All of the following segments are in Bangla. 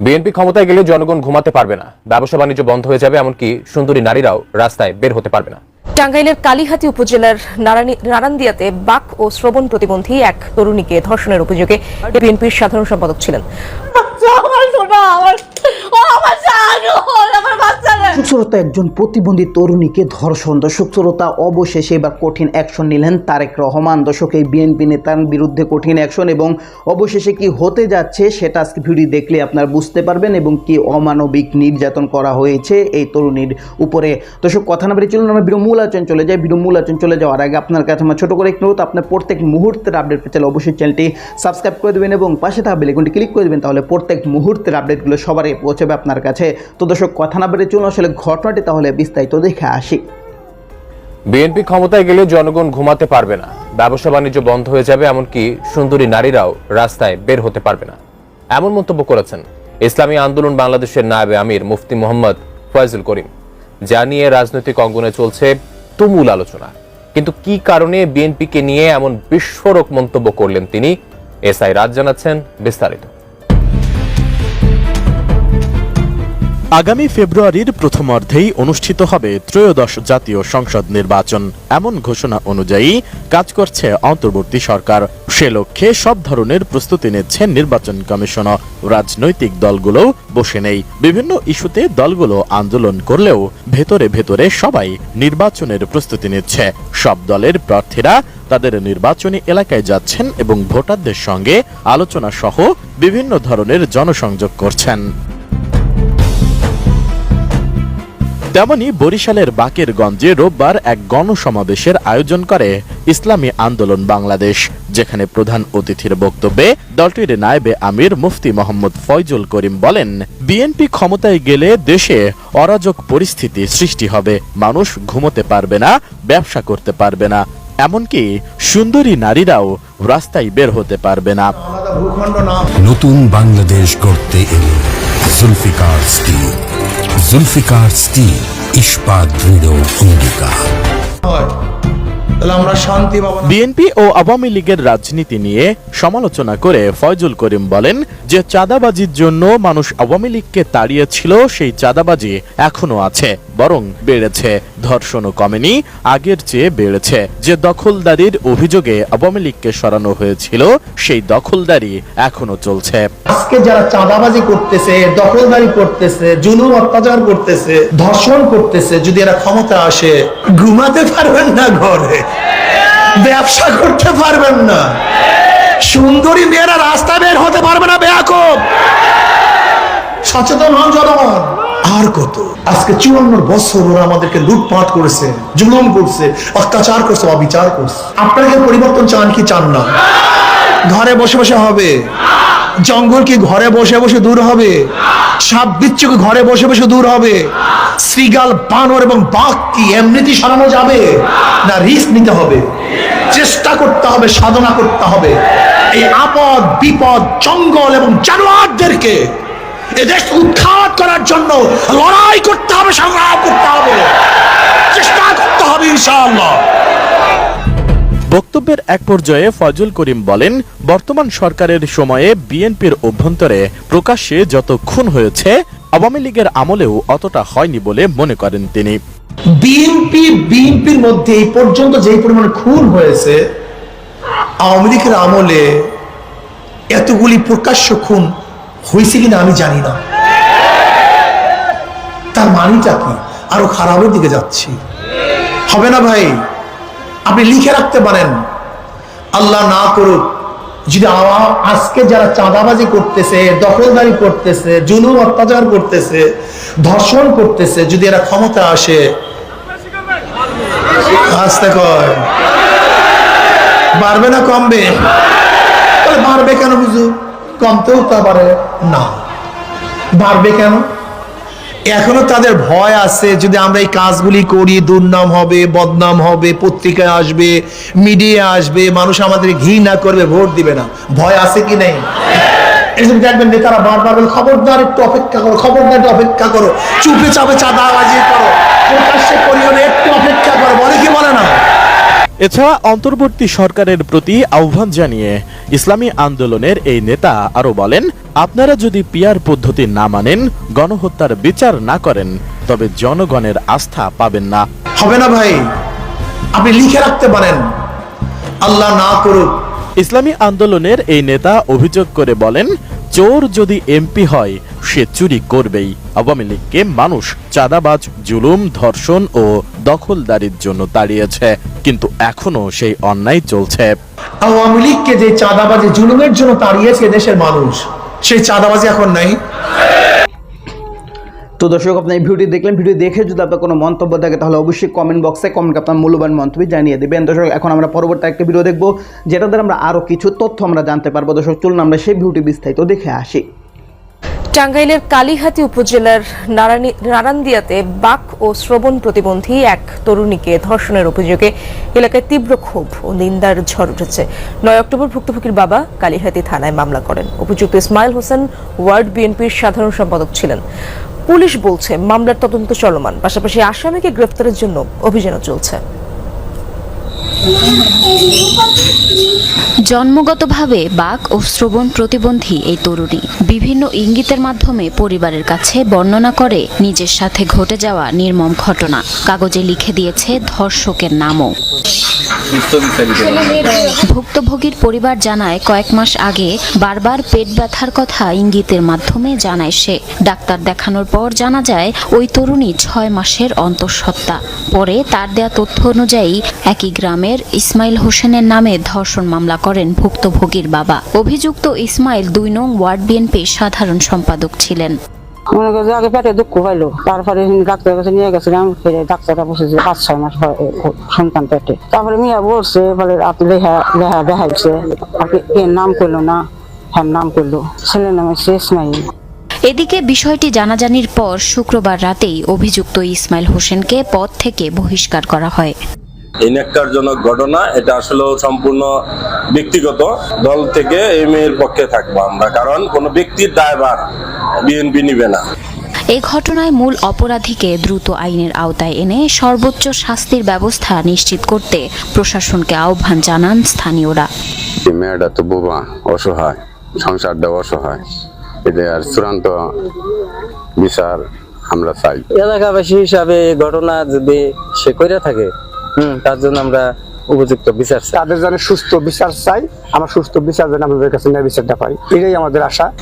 বিএনপি ক্ষমতায় গেলে জনগণ ঘুমাতে পারবে না। ব্যবসা বাণিজ্য বন্ধ হয়ে যাবে এমনকি সুন্দরী নারীরাও রাস্তায় বের হতে পারবে না। টাঙ্গাইলের কালীহাতি উপজেলার নারানি- নারান্দিয়াতে বাক ও শ্রবণ প্রতিবন্ধী এক তরুণীকে ধর্ষণের অভিযোগে বিএনপির সাধারণ সম্পাদক ছিলেন বাচ্চা আমার সোনা আমার ও আমার জানো আমার সুশ্রোতা একজন প্রতিবন্ধী তরুণীকে ধর্ষণ। দর্শক অবশেষে এবার কঠিন অ্যাকশন নিলেন তারেক রহমান। দর্শক, এই বিএনপি নেতার বিরুদ্ধে কঠিন অ্যাকশন এবং অবশেষে কি হতে যাচ্ছে সেটা আজকে ভিডিও দেখলে আপনারা বুঝতে পারবেন এবং কি অমানবিক নির্যাতন করা হয়েছে এই তরুণীর উপরে। দর্শক, কথা না বেরিয়ে চলুন, আমরা ভিডিও মূল আচরণ চলে যাই। ভিডিও মূল আচরণ চলে যাওয়ার আগে আপনার কাছে আমার ছোটো করে একটু আপনার প্রত্যেক মুহূর্তের আপডেট পেতে অবশ্যই চ্যানেলটি সাবস্ক্রাইব করে দেবেন এবং পাশে থাকা বেলেগুনটি ক্লিক করে দেবেন, তাহলে প্রত্যেক মুহূর্তের আপডেটগুলো সবারই পৌঁছাবে আপনার কাছে। তো দর্শক, কথা না বেরিয়ে চলুন, আসলে ঘটনাটি তাহলে বিস্তারিত দেখে আসি। বিএনপি ক্ষমতায় গেলে জনগণ ঘুমাতে পারবে না। ব্যবসা বাণিজ্য বন্ধ হয়ে যাবে, এমনকি সুন্দরী নারীরাও রাস্তায় বের হতে পারবে না। এমন মন্তব্য করেছেন ইসলামী আন্দোলন বাংলাদেশের নায়েবে আমির মুফতি মোহাম্মদ ফয়জুল করিম। যা নিয়ে রাজনৈতিক অঙ্গনে চলছে তুমুল আলোচনা। কিন্তু কি কারণে বিএনপিকে নিয়ে এমন বিস্ফোরক মন্তব্য করলেন তিনি? এসআই রাজ জানাচ্ছেন বিস্তারিত। আগামী ফেব্রুয়ারির প্রথমার্ধেই অনুষ্ঠিত হবে ত্রয়োদশ জাতীয় সংসদ নির্বাচন। এমন ঘোষণা অনুযায়ী কাজ করছে অন্তর্বর্তী সরকার। সে লক্ষ্যে সব ধরনের প্রস্তুতি নিচ্ছে নির্বাচন কমিশন। রাজনৈতিক দলগুলো বসে নেই। বিভিন্ন ইস্যুতে দলগুলো আন্দোলন করলেও ভেতরে ভেতরে সবাই নির্বাচনের প্রস্তুতি নিচ্ছে। সব দলের প্রার্থীরা তাদের নির্বাচনী এলাকায় যাচ্ছেন এবং ভোটারদের সঙ্গে আলোচনা সহ বিভিন্ন ধরনের জনসংযোগ করছেন। তেমনি বরিশালের বাকেরগঞ্জে রোববার এক গণসমাবেশের আয়োজন করে ইসলামী আন্দোলন বাংলাদেশ যেখানে প্রধান অতিথির বক্তব্যে দলটির নায়েবে আমির মুফতি মোহাম্মদ ফয়জুল করিম বলেন বিএনপি ক্ষমতায় গেলে দেশে অরাজক পরিস্থিতি সৃষ্টি হবে। মানুষ ঘুমোতে পারবে না ব্যবসা করতে পারবে না। এমনকি সুন্দরী নারীরাও রাস্তায় বের হতে পারবে না। নতুন বাংলাদেশ গড়তে এলো জুলফিকার স্টিল। জুলফিকার স্টিল ইস্পাত দৃঢ় অঙ্গীকার তাহলে আমরা শান্তি পাবো না। বিএনপি ও আওয়ামী লীগের রাজনীতি নিয়ে সমালোচনা করে ফয়জুল করিম বলেন যে চাঁদাবাজির জন্য মানুষ আওয়ামী লীগকে তাড়িয়েছিল, সেই চাঁদাবাজি এখনও আছে, বরং বেড়েছে, ধর্ষণও কমেনি, আগের চেয়ে বেড়েছে। যে দখলদারির অভিযোগে আওয়ামী লীগকে সরানো হয়েছিল, সেই দখলদারি এখনও চলছে। আজকে যারা চাঁদাবাজি করতেছে, দখলদারি করতেছে, জুলুম অত্যাচার করতেছে, ধর্ষণ করতেছে, যদি এরা ক্ষমতা আসে, ঘুমাতে পারবেন না ঘরে। ব্যবসা করতে পারবেন না। সুন্দরী মেয়েরা রাস্তা বের হতে পারবে না বেয়াকুব। সচেতন হন জনগণ। আর কত? আজকে চুয়ান্ন বছর ওরা আমাদেরকে লুটপাট করেছে জুলুম করছে অত্যাচার করছে অবিচার করছে। আপনারা কি পরিবর্তন চান কি চান না? ঘরে বসে বসে হবে। জঙ্গল কি ঘরে বসে বসে দূর হবে? সাপ বিচ্ছু কি ঘরে বসে বসে দূর হবে? শ্রীগাল বানর এবং বাঘ কি এমনিতেই সরানো যাবে? না রিস্ক নিতে হবে? চেষ্টা করতে হবে, সাধনা করতে হবে। এই আপদ, বিপদ, জঙ্গল এবং জানোয়ারদেরকে এদেশ উৎখাত করার জন্য লড়াই করতে হবে, সংগ্রাম করতে হবে। চেষ্টা করতে হবে, ইনশাআল্লাহ। বক্তব্যের এক পর্যায়ে ফজল করিম বলেন, বর্তমান সরকারের সময়ে বিএনপির অভ্যন্তরে প্রকাশ্যে যত খুন হয়েছে, আওয়ামী লীগের আমলেও অতটা হয়নি বলে মনে করেন তিনি। বিএনপি বিএনপির মধ্যে এই পর্যন্ত যেই পরিমাণে খুন হয়েছে, আওয়ামী লীগের আমলে এতগুলি প্রকাশ্য খুন হয়েছে কিনা আমি জানি না। তার মানিটা কি? আরও খারাপের দিকে যাচ্ছি। হবে না ভাই? আপনি লিখে রাখতে পারেন। আল্লাহ না করুক, যদি আজকে যারা চাঁদাবাজি করতেছে, দখলদারি করতেছে, জুলুম অত্যাচার করতেছে, ধর্ষণ করতেছে, যদি এরা ক্ষমতা আসে আসতে কয়। বাড়বে না কমবে? বলে বাড়বে কেন বুঝু? কমতেও তা পারে না। বাড়বে কেন? এখনও তাদের ভয় আছে, যদি আমরা এই কাজগুলি করি, দুর্নাম হবে, বদনাম হবে, পত্রিকায় আসবে মিডিয়া আসবে, মানুষ আমাদের ঘৃণা করবে, ভোট দিবে না। ভয় আছে কি নেই? জন্য দেখবেন নেতারা বারবার খবরদার, একটু অপেক্ষা করো, খবরদার, একটু অপেক্ষা করো। চুপে চাপে একটু অপেক্ষা করো বলে কি বলে না এছাড়া অন্তর্বর্তী সরকারের প্রতি আহ্বান জানিয়ে ইসলামী আন্দোলনের এই নেতা আরও বলেন আপনারা যদি পিয়ার পদ্ধতি না মানেন গণহত্যার বিচার না করেন তবে জনগণের আস্থা পাবেন না। হবে না ভাই। আপনি লিখে রাখতে পারেন। আল্লাহ না করুক। ইসলামী আন্দোলনের এই নেতা অভিযোগ করে বলেন চোর যদি এমপি হয়, সে চুরি করবেই। আওয়ামী লীগকে মানুষ চাঁদাবাজ, জুলুম, ধর্ষণ ও দখলদারির জন্য দাঁড়িয়েছে কিন্তু এখনও সেই অন্যায় চলছে। আওয়ামী লীগকে যে চাঁদাবাজে, জুলুমের জন্য দাঁড়িয়েছে দেশের মানুষ, সেই চাঁদাবাজি এখন নাই। তো দর্শক আপনি এই ভিডিওটি দেখলেন, ভিডিও দেখে যদি আপনার কোনো মন্তব্য থাকে, তাহলে অবশ্যই কমেন্ট বক্সে কমেন্ট আপনার মূল্যবান মন্তব্য জানিয়ে দেবেন। দর্শক, এখন আমরা পরবর্তী একটা ভিডিও দেখব যেটা দ্বারা আমরা আরও কিছু তথ্য আমরা জানতে পারব। দর্শক, চলুন আমরা সেই ভিডিওটি বিস্তারিত দেখে আসি। টাঙ্গাইলের কালীহাতি উপজেলার নারানি- নারান্দিয়াতে বাক ও শ্রবণ প্রতিবন্ধী এক তরুণীকে ধর্ষণের অভিযোগে এলাকায় তীব্র ক্ষোভ ও নিন্দার ঝড় উঠেছে। নয় অক্টোবর ভুক্তভোগীর বাবা কালীহাতি থানায় মামলা করেন। অভিযুক্ত ইসমাইল হোসেন, ওয়ার্ড বিএনপির সাধারণ সম্পাদক ছিলেন। পুলিশ বলছে মামলার তদন্ত চলমান পাশাপাশি আসামিকে গ্রেফতারের জন্য অভিযানও চলছে। জন্মগতভাবে বাক ও শ্রবণ প্রতিবন্ধী এই তরুণী। বিভিন্ন ইঙ্গিতের মাধ্যমে পরিবারের কাছে বর্ণনা করে নিজের সাথে ঘটে যাওয়া নির্মম ঘটনা। কাগজে লিখে দিয়েছে ধর্ষকের নামও। ভুক্তভোগীর পরিবার জানায়, কয়েক মাস আগে বারবার পেট ব্যথার কথা ইঙ্গিতের মাধ্যমে জানায় সে। ডাক্তার দেখানোর পর জানা যায়, ওই তরুণী ছয় মাসের অন্তঃসত্ত্বা। পরে তার দেয়া তথ্য অনুযায়ী একই গ্রামের ইসমাইল হোসেনের নামে ধর্ষণ মামলা করেন ভুক্তভোগীর বাবা। অভিযুক্ত ইসমাইল দুই নং ওয়ার্ড বিএনপির সাধারণ সম্পাদক ছিলেন। মনে করছে আগে পেটে দুঃখ পাইলো তারপরে ডাক্তারের কাছে নিয়ে গেছিলাম ফিরে ডাক্তাররা বসে যে পাঁচ ছয় মাস সন্তান পেটে। তারপরে মিয়া বলছে বলে আপনি লেখা লেখা দেখাইছে। আপনি এর নাম করল না হ্যাঁ নাম করল। ছেলের নামে এদিকে বিষয়টি জানাজানির পর শুক্রবার রাতেই অভিযুক্ত ইসমাইল হোসেনকে পদ থেকে বহিষ্কার করা হয়। এই ন্যাক্কারজনক ঘটনা এটা আসলে সম্পূর্ণ ব্যক্তিগত। দল থেকে এই মেয়ের পক্ষে থাকব আমরা কারণ কোনো ব্যক্তির দায়ভার বিএনপি নিবে না। এ ঘটনায় মূল অপরাধীকে দ্রুত আইনের আওতায় এনে সর্বোচ্চ শাস্তির ব্যবস্থা নিশ্চিত করতে প্রশাসনকে আহ্বান জানান স্থানীয়রা। মেয়েটা তো বোবা অসহায় সংসারটা অসহায়। এটা আর চূড়ান্ত বিচার আমরা চাই। এলাকাবাসী হিসাবে ঘটনা যদি সে করে থাকে হুম তার জন্য আমরা উপযুক্ত বিচার চাই। তাদের জন্য সুস্থ বিচার চাই। আমরা সুস্থ বিচার যেন আমাদের কাছে ন্যায় বিচারটা পাই। এটাই আমাদের আশা।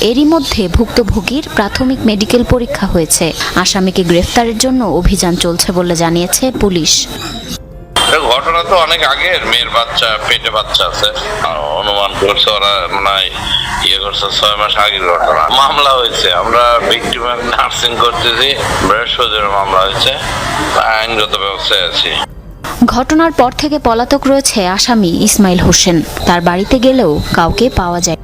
এরই মধ্যে ভুক্তভোগীর প্রাথমিক মেডিকেল পরীক্ষা হয়েছে। আসামিকে গ্রেফতারের জন্য অভিযান চলছে বলে জানিয়েছে পুলিশ। ঘটনা তো অনেক আগের। মেয়ের বাচ্চা পেটে বাচ্চা আছে। আর অনুমান করছে ওরা মানে ইয়ে করছে ছয় মাস আগের ঘটনা। মামলা হয়েছে। আমরা ভিক্টিমের নার্সিং করতেছি। বৃহস্পতিবার মামলা হয়েছে। আইনগত ব্যবস্থায় আছি। ঘটনার পর থেকে পলাতক রয়েছে আসামি ইসমাইল হোসেন। তার বাড়িতে গেলেও কাউকে পাওয়া যায়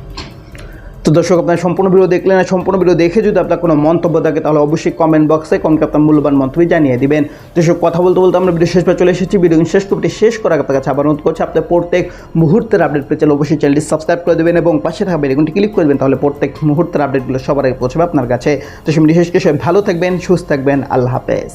তো দর্শক, আপনার সম্পূর্ণ ভিডিও দেখলেন সম্পূর্ণ ভিডিও দেখে যদি আপনার কোনো মন্তব্য থাকে, তাহলে অবশ্যই কমেন্ট বক্সে কমেন্ট আপনার মূল্যবান মন্তব্য জানিয়ে দিবেন। দর্শক, কথা বলতে বলতে আমরা ভিডিও শেষ চলে এসেছি। ভিডিও শেষ করতে শেষ করার আপনার কাছে আবার অনুরোধ করছি আপনি প্রত্যেক মুহূর্তের আপডেট পেয়ে চাইলে অবশ্যই চ্যানেলটি সাবস্ক্রাইব করে দেবেন এবং পাশে থাকবে এরকমটি ক্লিক করবেন, তাহলে প্রত্যেক মুহূর্তের আপডেটগুলো সবার আগে পৌঁছবে আপনার কাছে। তো করে সবাই ভালো থাকবেন, সুস্থ থাকবেন, আল্লাহ হাফেজ।